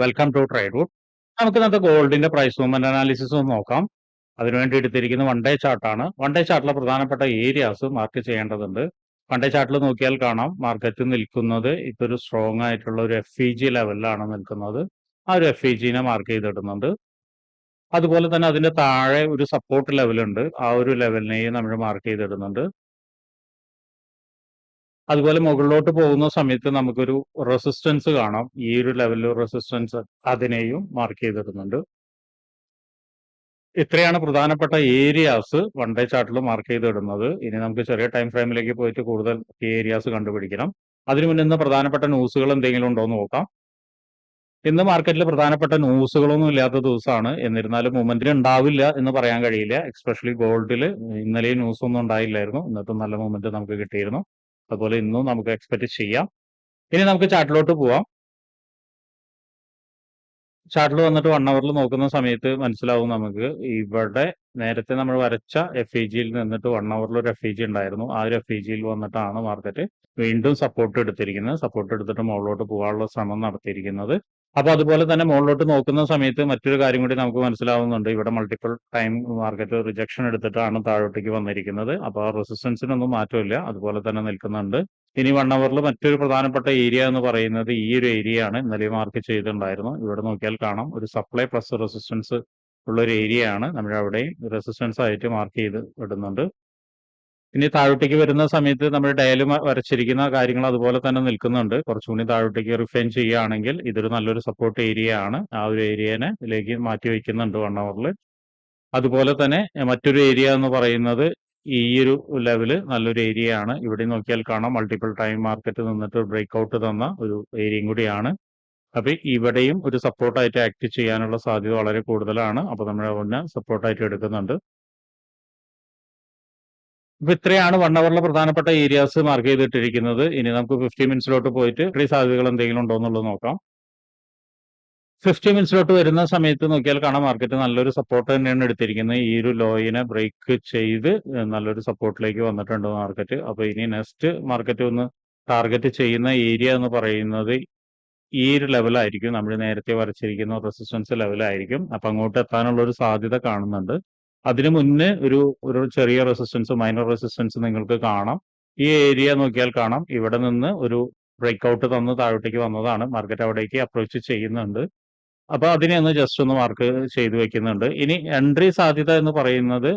Welcome to ട്രേഡ്വുഡ് നമുക്ക് ഇന്നത്തെ ഗോൾഡിന്റെ പ്രൈസ് മൂവ്മെന്റ് അനാലിസിസ് നോക്കാം. അതിനുവേണ്ടി എടുത്തിരിക്കുന്ന വൺ ഡേ ചാർട്ടാണ് വൺ ഡേ ചാർട്ടിലെ പ്രധാനപ്പെട്ട ഏരിയാസ് മാർക്ക് ചെയ്യേണ്ടതുണ്ട്. വൺ ഡേ ചാർട്ടിൽ നോക്കിയാൽ കാണാം. മാർക്കറ്റ് നിൽക്കുന്നത് ഇപ്പൊ ഒരു സ്ട്രോങ് ആയിട്ടുള്ള ഒരു എഫ് ഇ ജി ലെവലിലാണ് നിൽക്കുന്നത്. ആ ഒരു എഫ് ഇ ജിനെ മാർക്ക് ചെയ്തിടുന്നുണ്ട്. അതുപോലെ തന്നെ അതിന്റെ താഴെ ഒരു സപ്പോർട്ട് ലെവലുണ്ട് ആ ഒരു ലെവലിനെയും നമ്മൾ മാർക്ക് ചെയ്തിടുന്നുണ്ട്. അതുപോലെ മുകളിലോട്ട് പോകുന്ന സമയത്ത് നമുക്കൊരു റെസിസ്റ്റൻസ് കാണാം. ഈ ഒരു ലെവലിൽ റെസിസ്റ്റൻസ് അതിനെയും മാർക്ക് ചെയ്തിടുന്നുണ്ട്. ഇത്രയാണ് പ്രധാനപ്പെട്ട ഏരിയാസ് വൺ ഡേ ചാർട്ടിൽ മാർക്ക് ചെയ്തിടുന്നത്. ഇനി നമുക്ക് ചെറിയ ടൈം ഫ്രെയിമിലേക്ക് പോയിട്ട് കൂടുതൽ ഏരിയാസ് കണ്ടുപിടിക്കണം. അതിനു മുന്നേ ഇന്ന് പ്രധാനപ്പെട്ട ന്യൂസുകൾ എന്തെങ്കിലും ഉണ്ടോ എന്ന് നോക്കാം. ഇന്ന് മാർക്കറ്റിൽ പ്രധാനപ്പെട്ട ന്യൂസുകളൊന്നും ഇല്ലാത്ത ദിവസമാണ് എന്നിരുന്നാലും മൂവ്മെന്റിന് ഉണ്ടാവില്ല എന്ന് പറയാൻ കഴിയില്ല. എക്സ്പെഷ്യലി ഗോൾഡിൽ ഇന്നലെയും ന്യൂസ് ഒന്നും ഉണ്ടായില്ലായിരുന്നു. ഇന്നത്തെ നല്ല മൂവ്മെന്റ് നമുക്ക് കിട്ടിയിരുന്നു. അതുപോലെ ഇന്നും നമുക്ക് എക്സ്പെക്ട് ചെയ്യാം. ഇനി നമുക്ക് ചാർട്ടിലോട്ട് പോവാം. ചാർട്ടിൽ വന്നിട്ട് വൺ അവറിൽ നോക്കുന്ന സമയത്ത് മനസ്സിലാവും നമുക്ക്. ഇവിടെ നേരത്തെ നമ്മൾ വരച്ച എഫ് ഇ ജിയിൽ നിന്നിട്ട് വൺ അവറിൽ ഒരു എഫ് ഇ ജി ഉണ്ടായിരുന്നു. ആ ഒരു എഫ് ഇ ജിയിൽ വന്നിട്ടാണ് മാർക്കറ്റ് വീണ്ടും സപ്പോർട്ട് എടുത്തിരിക്കുന്നത്. സപ്പോർട്ട് എടുത്തിട്ട് മുകളിലോട്ട് പോകാനുള്ള ശ്രമം നടത്തിയിരിക്കുന്നത്. അപ്പൊ അതുപോലെ തന്നെ മുകളിലോട്ട് നോക്കുന്ന സമയത്ത് മറ്റൊരു കാര്യം കൂടി നമുക്ക് മനസ്സിലാവുന്നുണ്ട്. ഇവിടെ മൾട്ടിപ്പിൾ ടൈം മാർക്കറ്റ് റിജക്ഷൻ എടുത്തിട്ടാണ് താഴോട്ടേക്ക് വന്നിരിക്കുന്നത്. അപ്പോൾ റെസിസ്റ്റൻസിനൊന്നും മാറ്റമില്ല. അതുപോലെ തന്നെ നിൽക്കുന്നുണ്ട്. ഇനി വൺ അവറിൽ മറ്റൊരു പ്രധാനപ്പെട്ട ഏരിയ എന്ന് പറയുന്നത് ഈ ഒരു ഏരിയ ആണ്. ഇന്നലെ മാർക്ക് ചെയ്തിട്ടുണ്ടായിരുന്നു. ഇവിടെ നോക്കിയാൽ കാണാം. ഒരു സപ്ലൈ പ്ലസ് റെസിസ്റ്റൻസ് ഉള്ള ഒരു ഏരിയ ആണ്. നമ്മൾ അവിടെയും റെസിസ്റ്റൻസ് ആയിട്ട് മാർക്ക് ചെയ്ത് ഇടുന്നുണ്ട്. ഇനി താഴോട്ടേക്ക് വരുന്ന സമയത്ത് നമ്മൾ ഡയൽ വരച്ചിരിക്കുന്ന കാര്യങ്ങൾ അതുപോലെ തന്നെ നിൽക്കുന്നുണ്ട്. കുറച്ചുകൂടി താഴോട്ടേക്ക് റിഫൈൻ ചെയ്യുകയാണെങ്കിൽ ഇതൊരു നല്ലൊരു സപ്പോർട്ട് ഏരിയ ആണ്. ആ ഒരു ഏരിയനെ ഇതിലേക്ക് മാറ്റി വയ്ക്കുന്നുണ്ട് വൺ അവറിൽ അതുപോലെ തന്നെ മറ്റൊരു ഏരിയ എന്ന് പറയുന്നത് ഈ ഒരു ലെവൽ നല്ലൊരു ഏരിയ ആണ്. ഇവിടെ നോക്കിയാൽ കാണാം മൾട്ടിപ്പിൾ ടൈം മാർക്കറ്റ് നിന്നിട്ട് ബ്രേക്ക് ഔട്ട് തന്ന ഒരു ഏരിയയും കൂടിയാണ്. അപ്പൊ ഇവിടെയും ഒരു സപ്പോർട്ടായിട്ട് ആക്ട് ചെയ്യാനുള്ള സാധ്യത വളരെ കൂടുതലാണ്. അപ്പൊ നമ്മൾ അതിനെ സപ്പോർട്ടായിട്ട് എടുക്കുന്നുണ്ട്. അപ്പൊ ഇത്രയാണ് വൺ അവറിലെ പ്രധാനപ്പെട്ട ഏരിയാസ് മാർക്ക് ചെയ്തിട്ടിരിക്കുന്നത്. ഇനി നമുക്ക് ഫിഫ്റ്റി മിനിറ്റ്സിലോട്ട് പോയിട്ട് ഇത്രയും സാധ്യതകൾ എന്തെങ്കിലും ഉണ്ടോ എന്നുള്ളത് നോക്കാം. ഫിഫ്റ്റി മിനിറ്റ്സിലോട്ട് വരുന്ന സമയത്ത് നോക്കിയാൽ കാണാം മാർക്കറ്റ് നല്ലൊരു സപ്പോർട്ട് തന്നെയാണ് എടുത്തിരിക്കുന്നത്. ഈ ഒരു ലോയിനെ ബ്രേക്ക് ചെയ്ത് നല്ലൊരു സപ്പോർട്ടിലേക്ക് വന്നിട്ടുണ്ട് മാർക്കറ്റ് അപ്പൊ ഇനി നെക്സ്റ്റ് മാർക്കറ്റ് ഒന്ന് ടാർഗറ്റ് ചെയ്യുന്ന ഏരിയ എന്ന് പറയുന്നത് ഈ ഒരു ലെവലായിരിക്കും നമ്മൾ നേരത്തെ വരച്ചിരിക്കുന്ന റെസിസ്റ്റൻസ് ലെവലായിരിക്കും അപ്പൊ അങ്ങോട്ട് എത്താനുള്ള ഒരു സാധ്യത കാണുന്നുണ്ട്. അതിനു മുന്നേ ഒരു ഒരു ചെറിയ റെസിസ്റ്റൻസ് മൈനർ റെസിസ്റ്റൻസ് നിങ്ങൾക്ക് കാണാം. ഈ ഏരിയ നോക്കിയാൽ കാണാം. ഇവിടെ നിന്ന് ഒരു ബ്രേക്ക് ഔട്ട് തന്ന് താഴോട്ടേക്ക് വന്നതാണ്. മാർക്കറ്റ് അവിടേക്ക് അപ്രോച്ച് ചെയ്യുന്നുണ്ട്. അപ്പൊ അതിനെ ഒന്ന് ജസ്റ്റ് ഒന്ന് മാർക്ക് ചെയ്തു വെക്കുന്നുണ്ട്. ഇനി എൻട്രി സാധ്യത എന്ന് പറയുന്നത്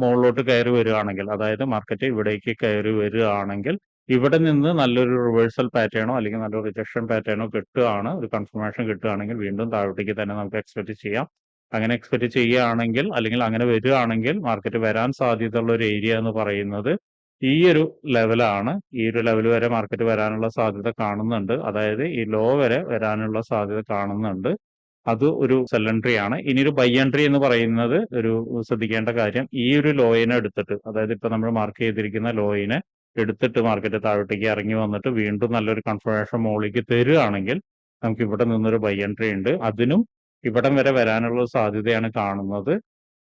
മുകളിലോട്ട് കയറി വരികയാണെങ്കിൽ അതായത് മാർക്കറ്റ് ഇവിടേക്ക് കയറി വരികയാണെങ്കിൽ ഇവിടെ നിന്ന് നല്ലൊരു റിവേഴ്സൽ പാറ്റേണോ അല്ലെങ്കിൽ നല്ലൊരു റിജക്ഷൻ പാറ്റേണോ കിട്ടുകയാണ്. ഒരു കൺഫർമേഷൻ കിട്ടുകയാണെങ്കിൽ വീണ്ടും താഴോട്ടേക്ക് തന്നെ നമുക്ക് എക്സ്പെക്ട് ചെയ്യാം. അങ്ങനെ എക്സ്പെക്ട് ചെയ്യുകയാണെങ്കിൽ അല്ലെങ്കിൽ അങ്ങനെ വരികയാണെങ്കിൽ മാർക്കറ്റ് വരാൻ സാധ്യതയുള്ള ഒരു ഏരിയ എന്ന് പറയുന്നത് ഈ ഒരു ലെവലാണ് ഈ ഒരു ലെവൽ വരെ മാർക്കറ്റ് വരാനുള്ള സാധ്യത കാണുന്നുണ്ട്. അതായത് ഈ ലോ വരെ വരാനുള്ള സാധ്യത കാണുന്നുണ്ട്. അത് ഒരു സെല്ലൻട്രി ആണ്. ഇനി ഒരു ബൈ എൻട്രി എന്ന് പറയുന്നത് ഒരു ശ്രദ്ധിക്കേണ്ട കാര്യം ഈ ഒരു ലോയിനെ എടുത്തിട്ട് അതായത് ഇപ്പൊ നമ്മൾ മാർക്ക് ചെയ്തിരിക്കുന്ന ലോയിനെ എടുത്തിട്ട് മാർക്കറ്റ് താഴോട്ടേക്ക് ഇറങ്ങി വന്നിട്ട് വീണ്ടും നല്ലൊരു കൺഫർമേഷൻ മോളിലേക്ക് തരികയാണെങ്കിൽ നമുക്ക് ഇവിടെ നിന്നൊരു ബൈ എൻട്രി ഉണ്ട്. അതിനും ഇവിടം വരെ വരാനുള്ള സാധ്യതയാണ് കാണുന്നത്.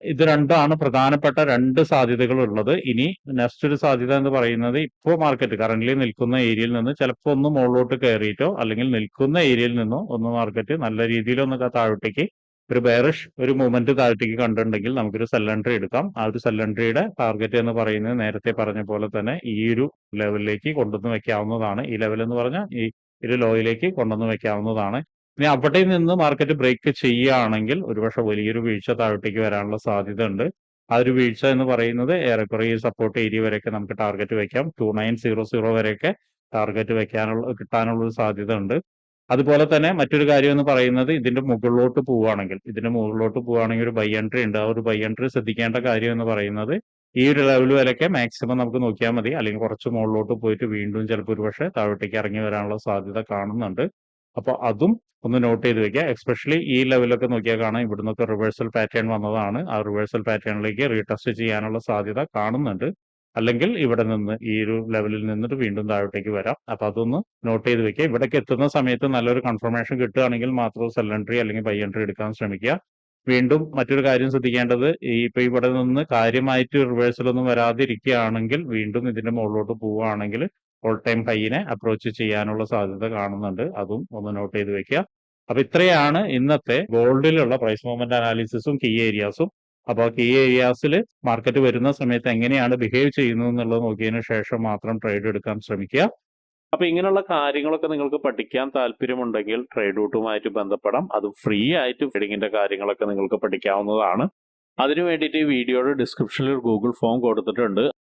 ഇത് രണ്ടാണ് പ്രധാനപ്പെട്ട രണ്ട് സാധ്യതകൾ ഉള്ളത് ഇനി നെക്സ്റ്റ് ഒരു സാധ്യത എന്ന് പറയുന്നത് ഇപ്പോൾ മാർക്കറ്റ് കറന്റ് നിൽക്കുന്ന ഏരിയയിൽ നിന്ന് ചിലപ്പോൾ ഒന്ന് മുകളിലോട്ട് കയറിയിട്ടോ അല്ലെങ്കിൽ നിൽക്കുന്ന ഏരിയയിൽ നിന്നോ ഒന്ന് മാർക്കറ്റ് നല്ല രീതിയിൽ ഒന്ന് താഴോട്ടേക്ക് ഒരു ബെയറിഷ് ഒരു മൂവ്മെന്റ് താഴത്തേക്ക് കണ്ടിട്ടുണ്ടെങ്കിൽ നമുക്കൊരു സെല്ലൻട്രി എടുക്കാം. ആ ഒരു സെല്ലൻട്രിയുടെ ടാർഗറ്റ് എന്ന് പറയുന്നത് നേരത്തെ പറഞ്ഞ പോലെ തന്നെ ഈ ഒരു ലെവലിലേക്ക് കൊണ്ടുവന്ന് വെക്കാവുന്നതാണ്. ഈ ലെവൽ എന്ന് പറഞ്ഞാൽ ഈ ഒരു ലോയിലേക്ക് കൊണ്ടുവന്ന് വെക്കാവുന്നതാണ്. ഇനി അവിടെ നിന്ന് മാർക്കറ്റ് ബ്രേക്ക് ചെയ്യുകയാണെങ്കിൽ ഒരുപക്ഷെ വലിയൊരു വീഴ്ച താഴോട്ടേക്ക് വരാനുള്ള സാധ്യത ഉണ്ട് ആ ഒരു വീഴ്ച എന്ന് പറയുന്നത് ഏറെക്കുറെ ഈ സപ്പോർട്ട് ഏരിയ വരെയൊക്കെ നമുക്ക് ടാർഗറ്റ് വെക്കാം. ടു നയൻ സീറോ സീറോ വരെയൊക്കെ ടാർഗറ്റ് വെക്കാനുള്ള കിട്ടാനുള്ള ഒരു സാധ്യത ഉണ്ട് അതുപോലെ തന്നെ മറ്റൊരു കാര്യം എന്ന് പറയുന്നത് ഇതിന്റെ മുകളിലോട്ട് പോവുകയാണെങ്കിൽ ഇതിന്റെ മുകളിലോട്ട് പോവുകയാണെങ്കിൽ ഒരു ബൈ എൻട്രി ഉണ്ട്. ആ ഒരു ബൈ എൻട്രി ശ്രദ്ധിക്കേണ്ട കാര്യം എന്ന് പറയുന്നത് ഈ ഒരു ലെവൽ വരെയൊക്കെ മാക്സിമം നമുക്ക് നോക്കിയാൽ മതി. അല്ലെങ്കിൽ കുറച്ച് മുകളിലോട്ട് പോയിട്ട് വീണ്ടും ചിലപ്പോൾ ഒരുപക്ഷെ താഴോട്ടേക്ക് ഇറങ്ങി വരാനുള്ള സാധ്യത കാണുന്നുണ്ട്. അപ്പോൾ അതും ഒന്ന് നോട്ട് ചെയ്ത് വെക്കുക. എക്സ്പെഷ്യലി ഈ ലെവലൊക്കെ നോക്കിയാൽ കാണാം. ഇവിടുന്നൊക്കെ റിവേഴ്സൽ പാറ്റേൺ വന്നതാണ്. ആ റിവേഴ്സൽ പാറ്റേണിലേക്ക് റീടെസ്റ്റ് ചെയ്യാനുള്ള സാധ്യത കാണുന്നുണ്ട്. അല്ലെങ്കിൽ ഇവിടെ നിന്ന് ഈ ഒരു ലെവലിൽ നിന്നിട്ട് വീണ്ടും താഴോട്ടേക്ക് വരാം. അപ്പൊ അതൊന്ന് നോട്ട് ചെയ്ത് വെക്കുക. ഇവിടേക്ക് എത്തുന്ന സമയത്ത് നല്ലൊരു കൺഫർമേഷൻ കിട്ടുകയാണെങ്കിൽ മാത്രം സെൽ എൻട്രി അല്ലെങ്കിൽ ബൈ എൻട്രി എടുക്കാൻ ശ്രമിക്കുക. വീണ്ടും മറ്റൊരു കാര്യം ശ്രദ്ധിക്കേണ്ടത് ഈ ഇപ്പൊ ഇവിടെ നിന്ന് കാര്യമായിട്ട് റിവേഴ്സൽ ഒന്നും വരാതിരിക്കുകയാണെങ്കിൽ വീണ്ടും ഇതിന്റെ മുകളിലോട്ട് പോവുകയാണെങ്കിൽ ഓൾ ടൈം ഹൈനെ അപ്രോച്ച് ചെയ്യാനുള്ള സാധ്യത കാണുന്നുണ്ട്. അതും ഒന്ന് നോട്ട് ചെയ്ത് വെക്കുക. അപ്പൊ ഇത്രയാണ് ഇന്നത്തെ ഗോൾഡിലുള്ള പ്രൈസ് മൂവ്മെന്റ് അനാലിസിസും കീ ഏരിയാസും അപ്പോൾ കീ ഏരിയാസിൽ മാർക്കറ്റ് വരുന്ന സമയത്ത് എങ്ങനെയാണ് ബിഹേവ് ചെയ്യുന്നത് എന്നുള്ളത് നോക്കിയതിനു ശേഷം മാത്രം ട്രേഡ് എടുക്കാൻ ശ്രമിക്കുക. അപ്പൊ ഇങ്ങനെയുള്ള കാര്യങ്ങളൊക്കെ നിങ്ങൾക്ക് പഠിക്കാൻ താല്പര്യമുണ്ടെങ്കിൽ ട്രേഡ് റൂട്ടുമായിട്ട് ബന്ധപ്പെടാം. അത് ഫ്രീ ആയിട്ട് ട്രേഡിങ്ങിന്റെ കാര്യങ്ങളൊക്കെ നിങ്ങൾക്ക് പഠിക്കാവുന്നതാണ്. അതിനു വേണ്ടിയിട്ട് ഈ വീഡിയോയുടെ ഡിസ്ക്രിപ്ഷനിൽ ഒരു ഗൂഗിൾ ഫോം കൊടുത്തിട്ടുണ്ട്.